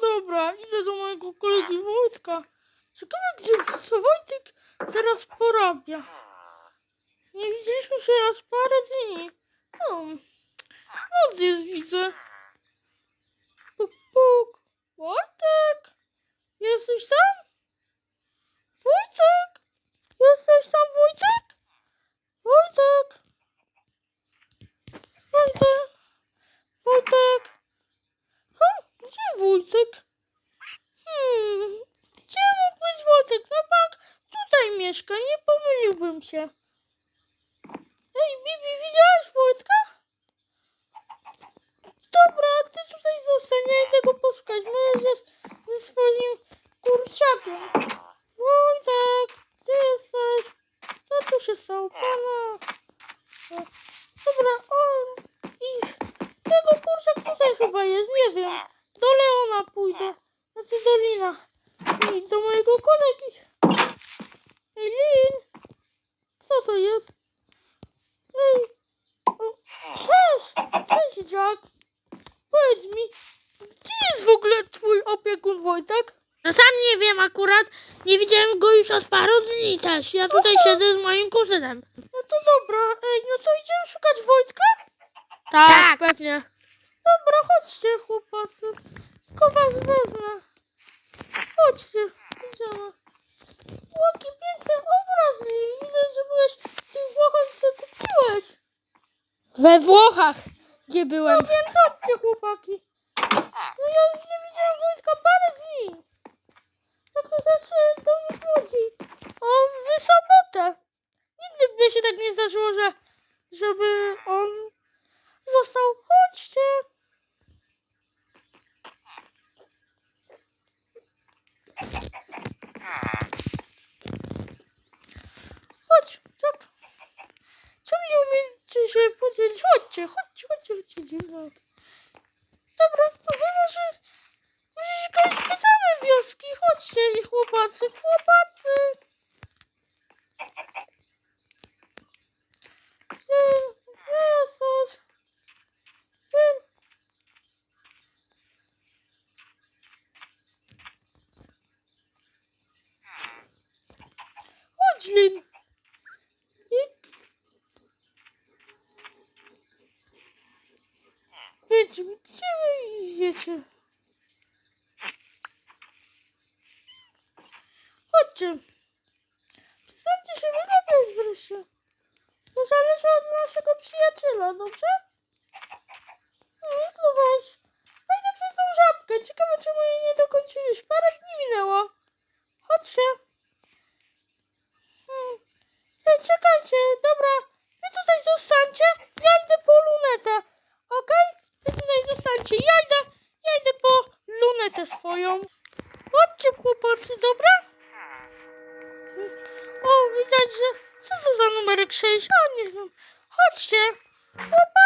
dobra, idę do mojego kolegi Wojtka. Ciekawe, gdzie co Wojtek teraz porabia. Nie widzieliśmy się raz parę dni. No, no gdzieś widzę. Puk, puk. Wojtek! Jesteś tam? Wojtek! Jesteś tam? Wojtek! Się. Jack! Powiedz mi, gdzie jest w ogóle twój opiekun Wojtek? No sam nie wiem akurat. Nie widziałem go już od paru dni też. Ja tutaj siedzę z moim kuzynem. No to dobra. Ej, no to idziemy szukać Wojtka? Tak, pewnie. Dobra, chodźcie chłopacy. Tylko was wezmę. Chodźcie, idziemy. Jaki piękny obraz Lin. Widzę, że byłeś w tych Włochach i sobie kupiłeś. We Włochach, gdzie byłem. No więc chodźcie chłopaki. No ja już nie widziałem Wojtka parę dni. Tak to zawsze do mnie chodzi. O, w sobotę. Nigdy by się tak nie zdarzyło, że żeby on został. Chodźcie. Chodź, czek. Co nie umiecie się podzielić? Chodźcie, chodźcie, chodźcie, chodźcie. idziemy. Dobra, to wy może, może się kogoś spytamy wioski. Chodźcie, i chłopacy, chłopacy. Gdzie, gdzie jesteś? Gdzie? Chodź, Lin. I... Wiecie, gdzie wy idziecie? Chodźcie. Przestańcie się wygapiać wreszcie. To zależy od naszego przyjaciela, dobrze? No, weź. Fajnie przez tą żabkę. Ciekawe, czemu jej nie dokończyłeś. Parę dni minęło. Chodźcie. Hmm. Ej, czekajcie, dobra. Wy tutaj zostańcie, ja idę po lunetę. Okej? Wy tutaj zostańcie, ja idę, ja idę po lunetę swoją. Chodźcie, chłopacy, dobra? O, widać, że... Co to za numerek 6? O, nie wiem. Chodźcie, chłopacy.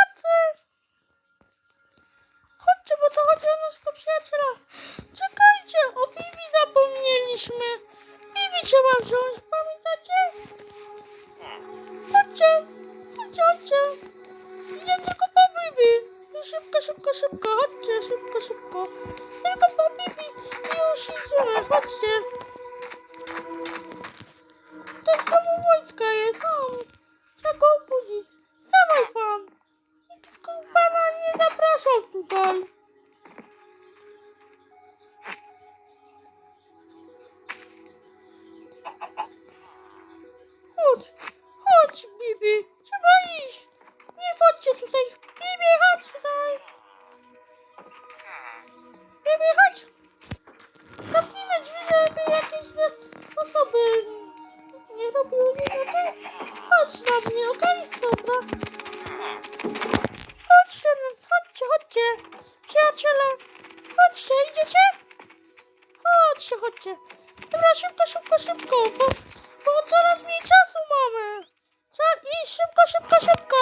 Coraz mniej czasu mamy. Trzeba iść szybko, szybko, szybko.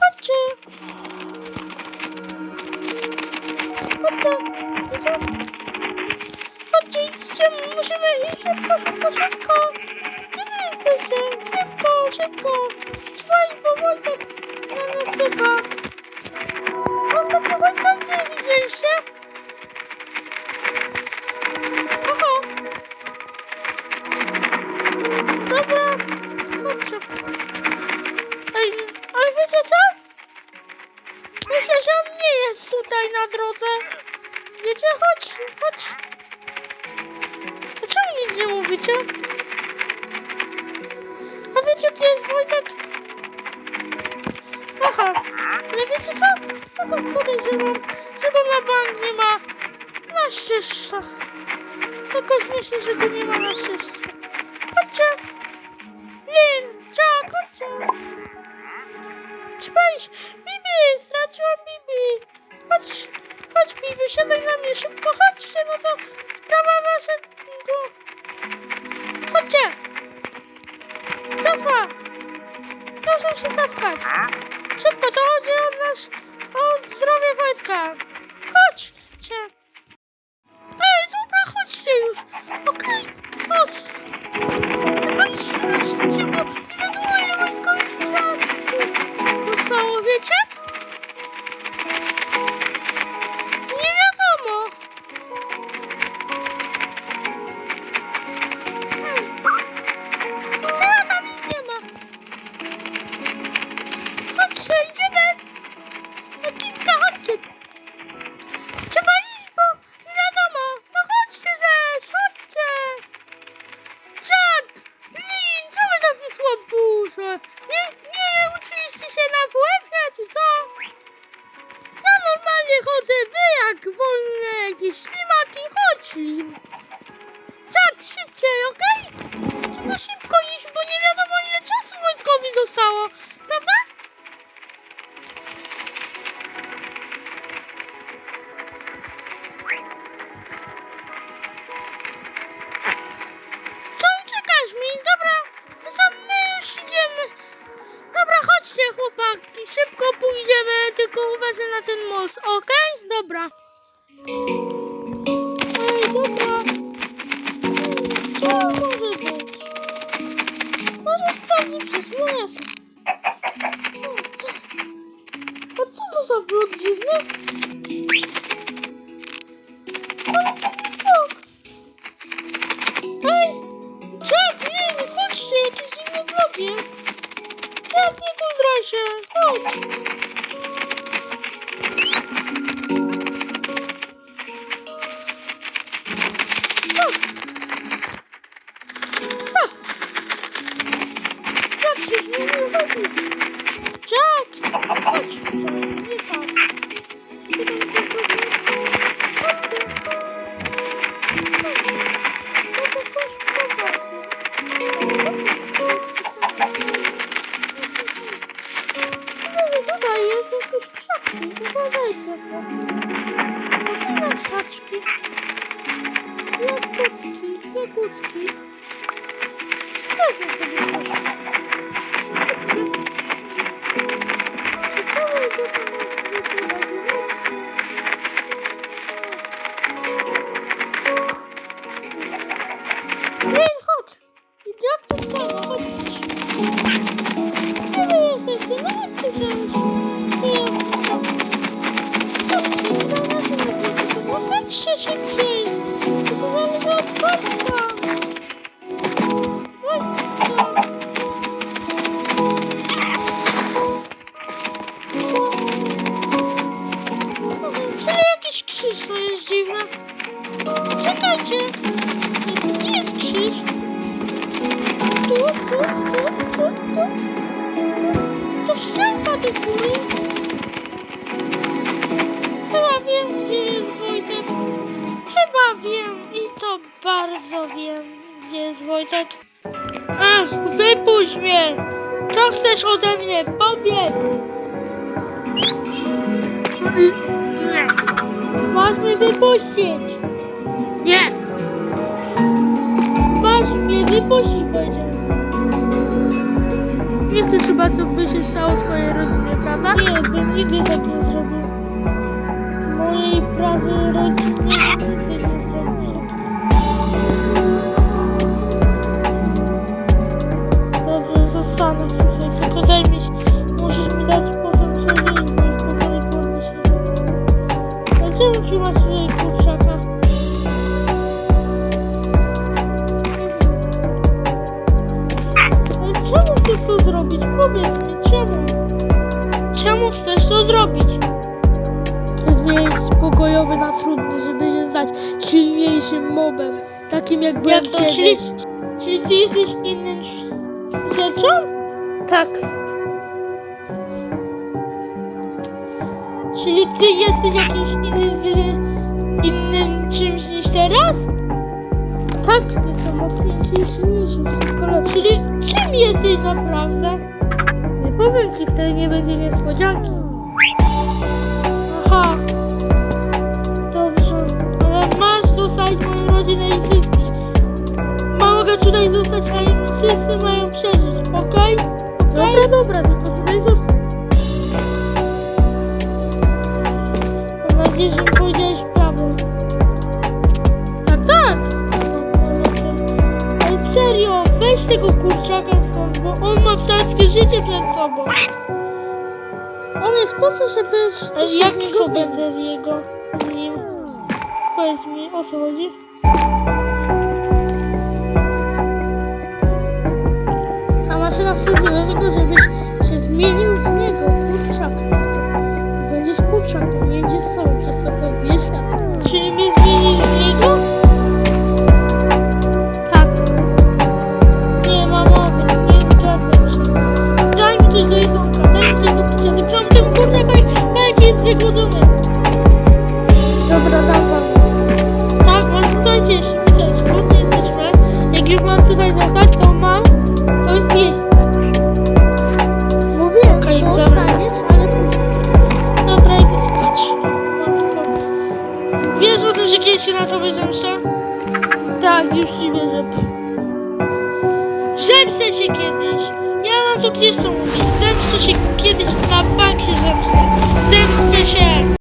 Chodźcie. Chodźcie. Chodźcie, idźcie, musimy iść szybko, szybko, szybko. Gdzie wy jesteście? Szybko, szybko. Wiecie, gdzie jest Wojtek? Aha, ale wiecie co? Jakoś podejrzewam, że go na bank nie ma na ścieżce. Jakoś myślę, że go nie ma na ścieżce. Chodźcie! Lin, Jack, chodźcie! Trzeba iść! Bibi, straciłam Bibi! Chodź, chodź Bibi, siadaj na mnie, szybko chodźcie, no to sprawa waszego... Chodźcie! Proszę! Proszę się zaskać! Szybko, to chodzi o nasz... o zdrowie Wojtka! Jack, nie kuzraj się, chodź. Chodź. Chodź. Się chodź. Nie tak. Strzałka do góry. Chyba wiem, gdzie jest Wojtek. Chyba wiem i to bardzo wiem, gdzie jest Wojtek. Ach, wypuść mnie! Co chcesz ode mnie? Powiedz! Nie. Masz mnie wypuścić! Nie! Masz mnie wypuścić, powiedział. Nie chcesz chyba, co by się stało twojej rodzinie, prawda? Nie, bym nigdy tak nie zrobił. Mojej prawej rodzinie nigdy nie zrobił. Dobrze, zostanę tutaj, tylko daj mi, musisz mi dać potem coś innego, już powoli pomyślę. Dlaczego ci masz Takim jak byłem Jak to, kiedyś. czyli, czyli ty jesteś innym rzeczą? Tak. Czyli ty jesteś jakimś innym zwierzę, innym czymś niż teraz? Tak, jestem mocniejszy silniejszy, wszystko lepsze. Czyli czym jesteś naprawdę? Nie powiem ci, wtedy nie będzie niespodzianki. Serio, weź tego kurczaka stąd, bo on ma ptackie życie przed sobą. On jest po to, żebyś... Ale jak z zbędł. będę w jego, w nim? Powiedz mi, o co chodzi? Ta maszyna służy do tego, żebyś się zmienił w niego, kurczaka. I będziesz kurczakiem, nie będziesz sobą, przez to podbije